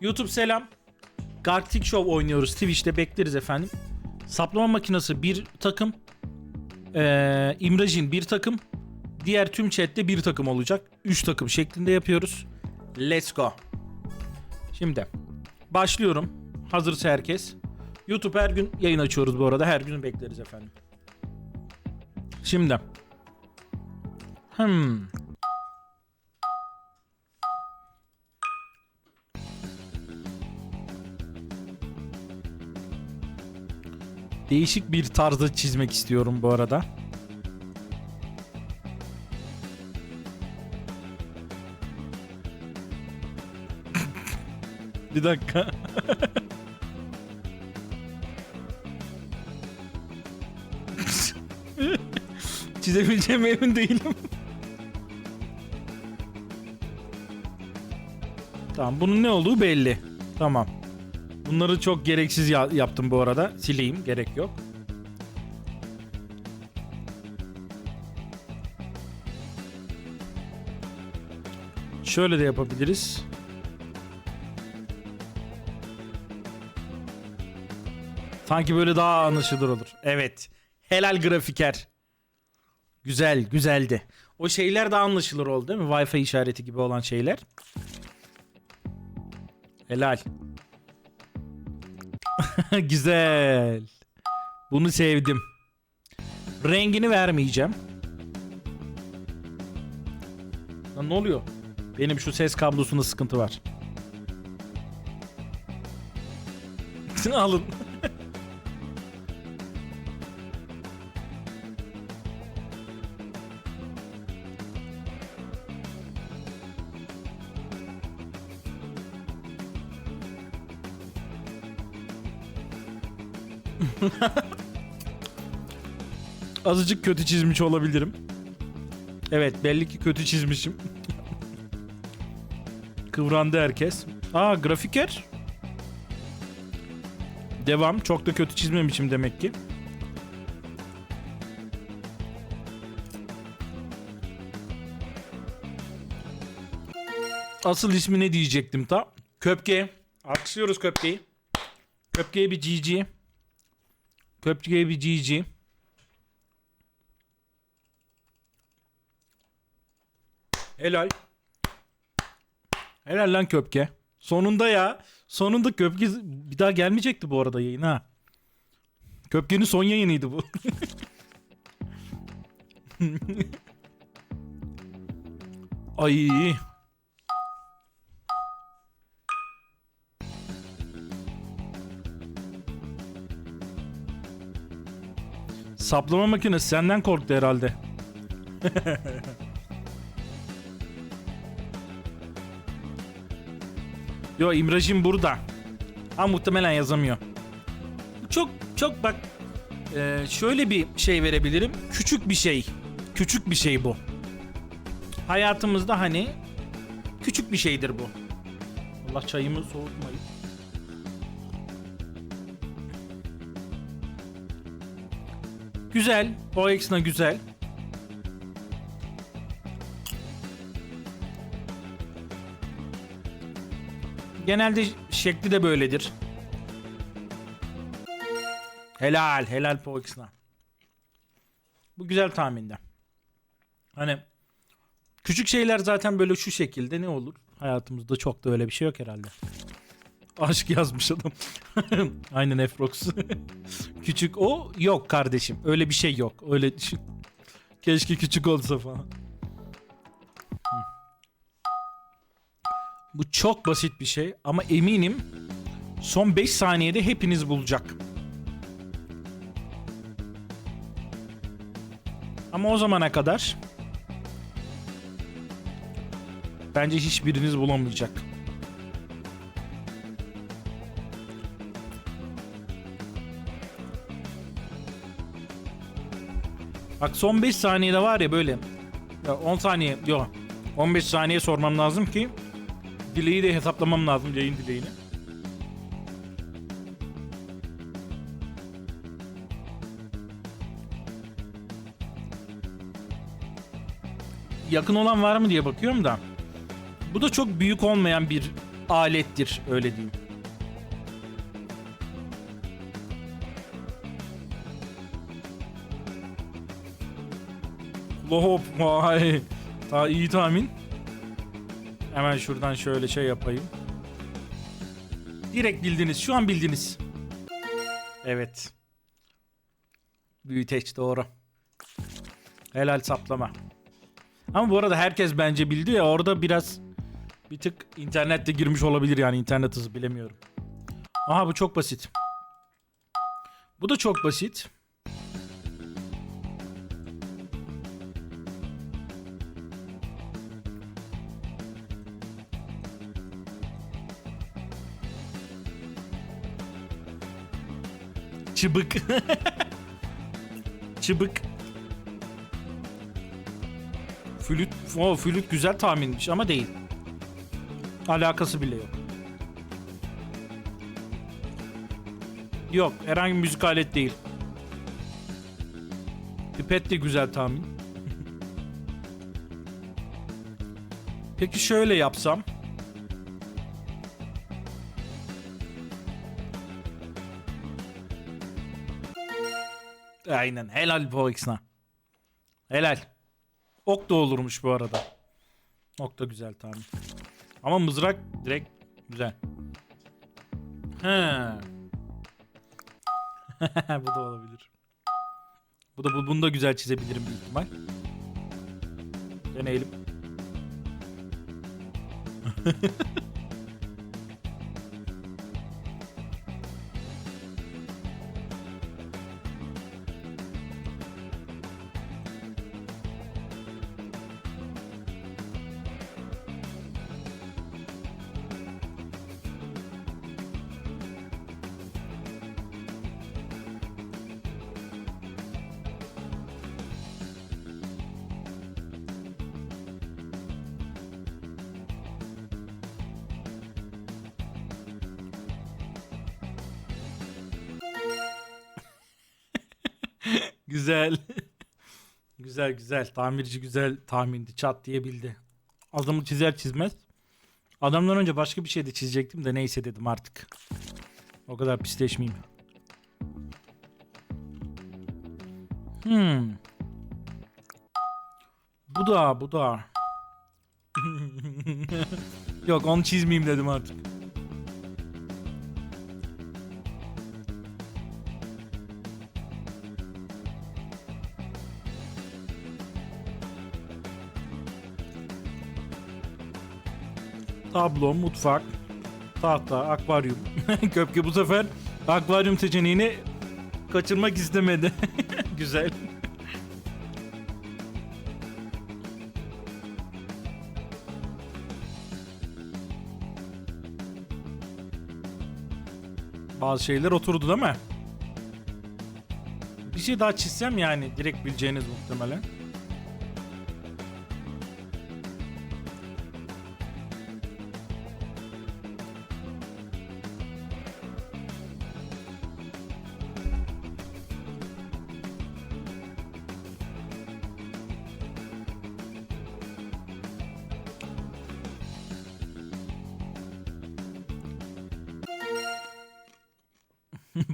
YouTube selam. Galactic Show oynuyoruz. Twitch'te bekleriz efendim. Saplama makinesi bir takım. Ee, İmrajin bir takım. Diğer tüm chatte bir takım olacak. Üç takım şeklinde yapıyoruz. Let's go. Şimdi başlıyorum. Hazırsa herkes. YouTube her gün yayın açıyoruz bu arada. Her gün bekleriz efendim. Şimdi. Hmm. Değişik bir tarzda çizmek istiyorum bu arada. bir dakika. Çizebileceğim emin değilim. tamam bunun ne olduğu belli. Tamam. Bunları çok gereksiz ya- yaptım bu arada. Sileyim gerek yok. Şöyle de yapabiliriz. Sanki böyle daha anlaşılır olur. Evet. Helal grafiker. Güzel, güzeldi. O şeyler daha anlaşılır oldu değil mi? Wi-Fi işareti gibi olan şeyler. Helal. Güzel. Bunu sevdim. Rengini vermeyeceğim. Lan ne oluyor? Benim şu ses kablosunda sıkıntı var. Alın. Azıcık kötü çizmiş olabilirim. Evet belli ki kötü çizmişim. Kıvrandı herkes. Aa grafiker. Devam. Çok da kötü çizmemişim demek ki. Asıl ismi ne diyecektim ta? Köpke. Alkışlıyoruz Köpke'yi. Köpke'ye bir GG. Köpke'ye bir GG. Helal. Helal lan Köpke. Sonunda ya. Sonunda Köpke bir daha gelmeyecekti bu arada yayın ha. Köpke'nin son yayınıydı bu. Ay. Saplama makinesi senden korktu herhalde. Yo İmracım burada. Ha muhtemelen yazamıyor. Çok çok bak e, şöyle bir şey verebilirim. Küçük bir şey. Küçük bir şey bu. Hayatımızda hani küçük bir şeydir bu. Allah çayımı soğutmayın. Güzel. O ekstra güzel. Genelde şekli de böyledir. Helal, helal Poix'na. Bu güzel tahminde. Hani küçük şeyler zaten böyle şu şekilde ne olur? Hayatımızda çok da öyle bir şey yok herhalde. Aşk yazmış adam. Aynen Efrox. küçük o yok kardeşim. Öyle bir şey yok. Öyle düşün. Keşke küçük olsa falan. Bu çok basit bir şey ama eminim son 5 saniyede hepiniz bulacak. Ama o zamana kadar bence hiçbiriniz bulamayacak. Bak son 5 saniyede var ya böyle ya 10 saniye yok 15 saniye sormam lazım ki dileği de hesaplamam lazım yayın dileğini. Yakın olan var mı diye bakıyorum da. Bu da çok büyük olmayan bir alettir öyle diyeyim. Lohop vay. Ta iyi tahmin. Hemen şuradan şöyle şey yapayım. Direkt bildiniz. Şu an bildiniz. Evet. Büyüteç doğru. Helal saplama. Ama bu arada herkes bence bildi ya orada biraz bir tık internette girmiş olabilir yani internet hızı bilemiyorum. Aha bu çok basit. Bu da çok basit. Çıbık. Çıbık. Flüt, o flüt güzel tahminmiş ama değil. Alakası bile yok. Yok, herhangi bir müzik alet değil. Pipet de güzel tahmin. Peki şöyle yapsam. Aynen helal ikisine. Helal. Ok da olurmuş bu arada. Ok da güzel tahmin. Ama mızrak direkt güzel. He. bu da olabilir. Bu da bu, bunu da güzel çizebilirim büyük ihtimal. Deneyelim. Güzel. güzel güzel. Tamirci güzel tahmindi. Çat diye bildi. Adamı çizer çizmez. Adamdan önce başka bir şey de çizecektim de neyse dedim artık. O kadar pisleşmeyeyim. Hmm. Bu da bu da. Yok onu çizmeyeyim dedim artık. Tablo, mutfak, tahta, akvaryum. Köpke bu sefer akvaryum seçeneğini kaçırmak istemedi. Güzel. Bazı şeyler oturdu değil mi? Bir şey daha çizsem yani direkt bileceğiniz muhtemelen.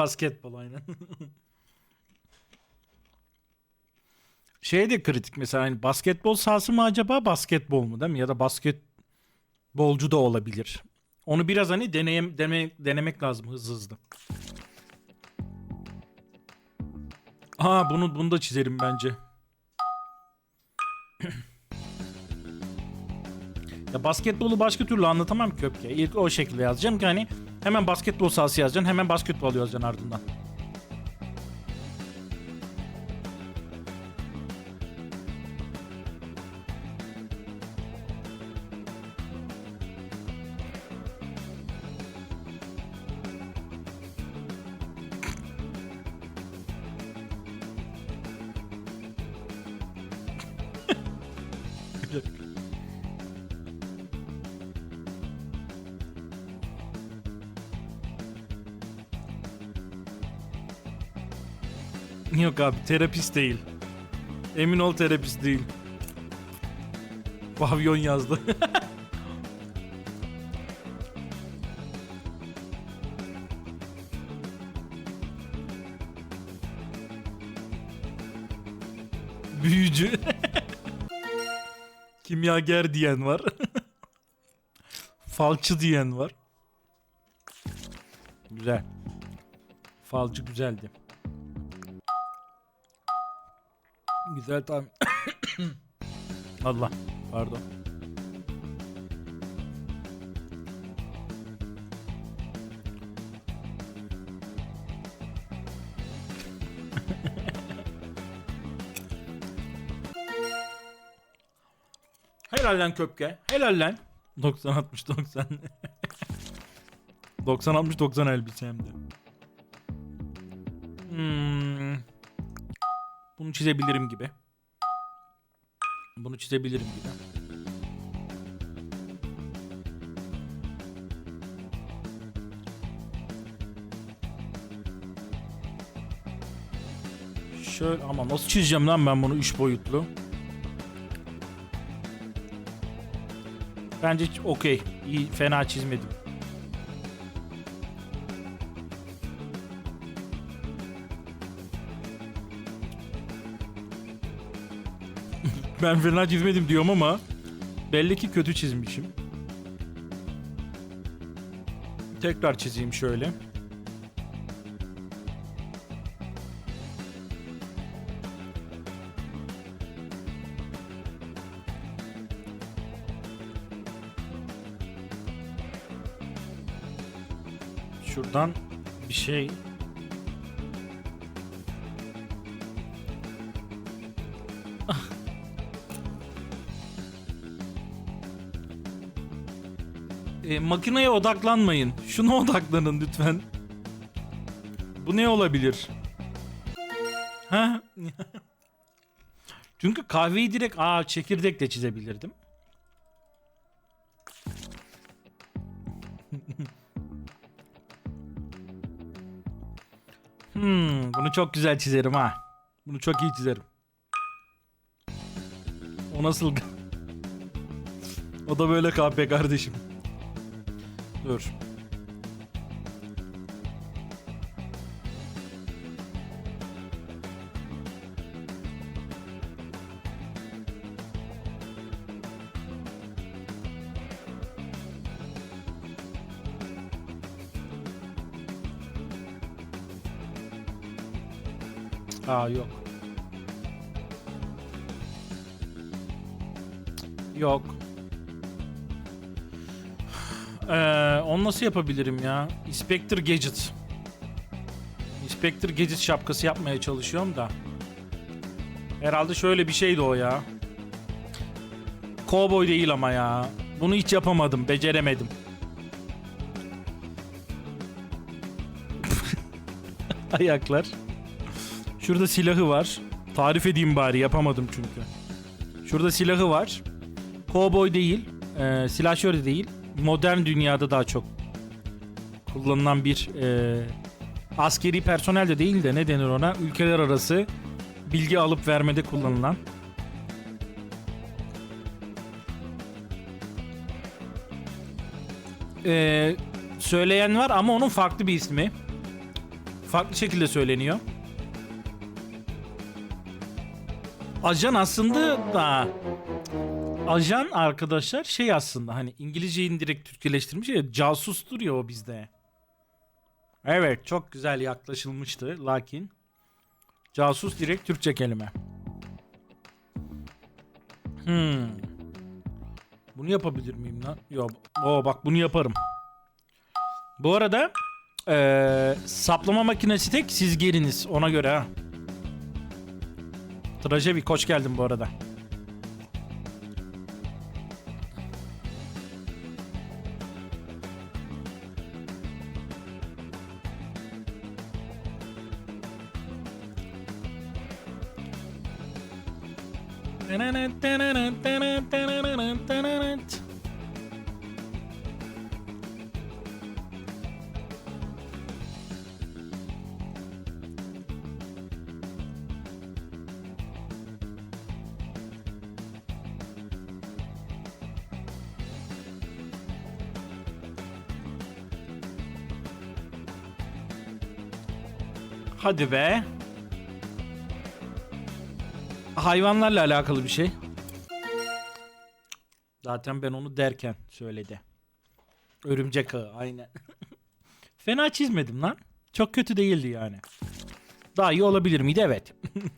Basketbol aynen. şey de kritik mesela hani basketbol sahası mı acaba basketbol mu değil mi? Ya da basketbolcu da olabilir. Onu biraz hani deneyim, dene, denemek lazım hızlı hızlı. Aa bunu bunu da çizerim bence. ya basketbolu başka türlü anlatamam ki Köpke. İlk o şekilde yazacağım ki hani hemen basketbol sahası yazacaksın hemen basketbol yazacaksın ardından. Yok abi terapist değil. Emin ol terapist değil. Pavyon yazdı. Büyücü. Kimyager diyen var. Falçı diyen var. Güzel. Falcı güzeldi. Güzel tamam. Allah. Pardon. Helal lan köpke. Helal lan. 90 60 90. 90 60 90 elbise hem de. Hmm. Bunu çizebilirim gibi. Bunu çizebilirim gibi. Şöyle ama nasıl çizeceğim lan ben bunu 3 boyutlu? Bence okey. İyi fena çizmedim. Ben fena çizmedim diyorum ama belli ki kötü çizmişim. Tekrar çizeyim şöyle. Şuradan bir şey E, makineye odaklanmayın. Şuna odaklanın lütfen. Bu ne olabilir? Ha? Çünkü kahveyi direkt aa çekirdekle çizebilirdim. Hmm, bunu çok güzel çizerim ha. Bunu çok iyi çizerim. O nasıl? o da böyle kahpe kardeşim. Dur. Aa yok. Yok. Ee, onu nasıl yapabilirim ya? Inspector Gadget. Inspector Gadget şapkası yapmaya çalışıyorum da. Herhalde şöyle bir şeydi o ya. Cowboy değil ama ya. Bunu hiç yapamadım, beceremedim. Ayaklar. Şurada silahı var. Tarif edeyim bari yapamadım çünkü. Şurada silahı var. Cowboy değil. E, silahşör de değil. Modern dünyada daha çok kullanılan bir e, askeri personel de değil de ne denir ona? Ülkeler arası bilgi alıp vermede kullanılan. E, söyleyen var ama onun farklı bir ismi. Farklı şekilde söyleniyor. Ajan aslında da ajan arkadaşlar şey aslında hani İngilizceyi direkt Türkçeleştirmiş ya casustur ya o bizde. Evet çok güzel yaklaşılmıştı lakin casus direkt Türkçe kelime. Hmm. Bunu yapabilir miyim lan? Yok. Oo bak bunu yaparım. Bu arada eee, saplama makinesi tek siz geriniz ona göre ha. Traje bir koç geldin bu arada. Hadi be. hayvanlarla alakalı bir şey. Zaten ben onu derken söyledi. Örümcek ağı aynen. Fena çizmedim lan. Çok kötü değildi yani. Daha iyi olabilir miydi? Evet.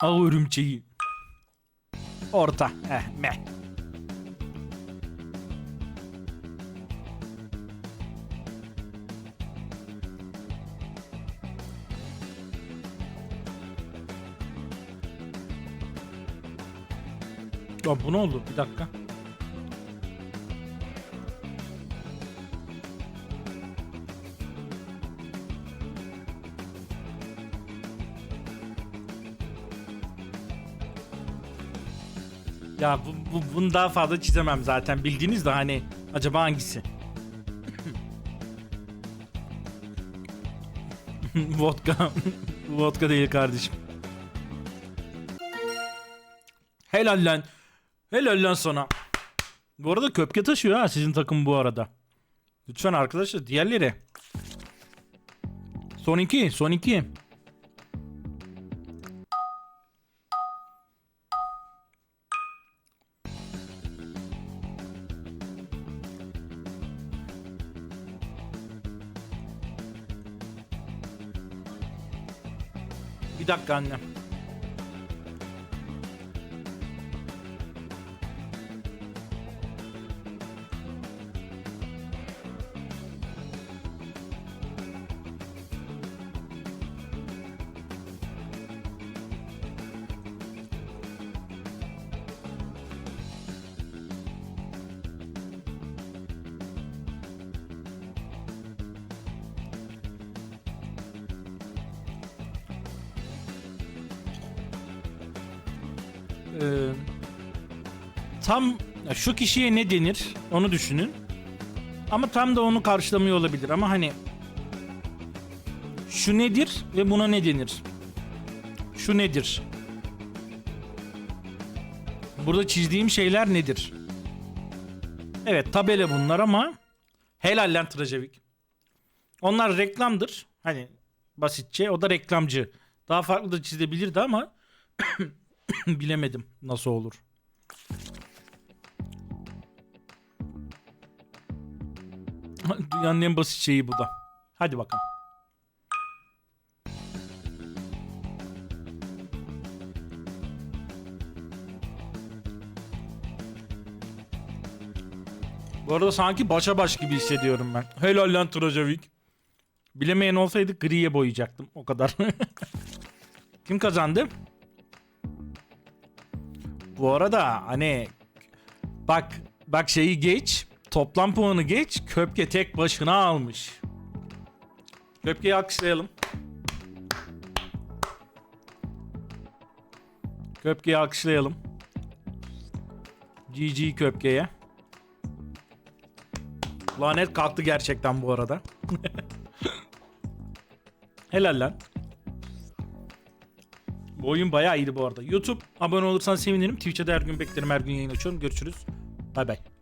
Ağ örümceği. Orta. Eh meh. Ya bu ne oldu? Bir dakika. Ya bu, bu bunu daha fazla çizemem zaten. Bildiğiniz de hani acaba hangisi? Vodka. Vodka değil kardeşim. Helal lan. Helal lan sana. Bu arada köpke taşıyor ha sizin takım bu arada. Lütfen arkadaşlar diğerleri. Son iki. Son iki. Bir dakika annem. Ee, tam şu kişiye ne denir onu düşünün. Ama tam da onu karşılamıyor olabilir ama hani şu nedir ve buna ne denir? Şu nedir? Burada çizdiğim şeyler nedir? Evet tabela bunlar ama helal lan Trajevik. Onlar reklamdır. Hani basitçe o da reklamcı. Daha farklı da çizebilirdi ama bilemedim nasıl olur. Dünyanın en basit şeyi bu da. Hadi bakalım. Bu arada sanki başa baş gibi hissediyorum ben. Helal lan Trajavik. Bilemeyen olsaydı griye boyayacaktım. O kadar. Kim kazandı? Bu arada hani bak bak şeyi geç. Toplam puanı geç. Köpke tek başına almış. Köpkeyi alkışlayalım. Köpkeyi alkışlayalım. GG köpkeye. Lanet kalktı gerçekten bu arada. Helal lan. Bu oyun bayağı iyiydi bu arada. YouTube abone olursan sevinirim. Twitch'e de her gün beklerim. Her gün yayın açıyorum. Görüşürüz. Bay bay.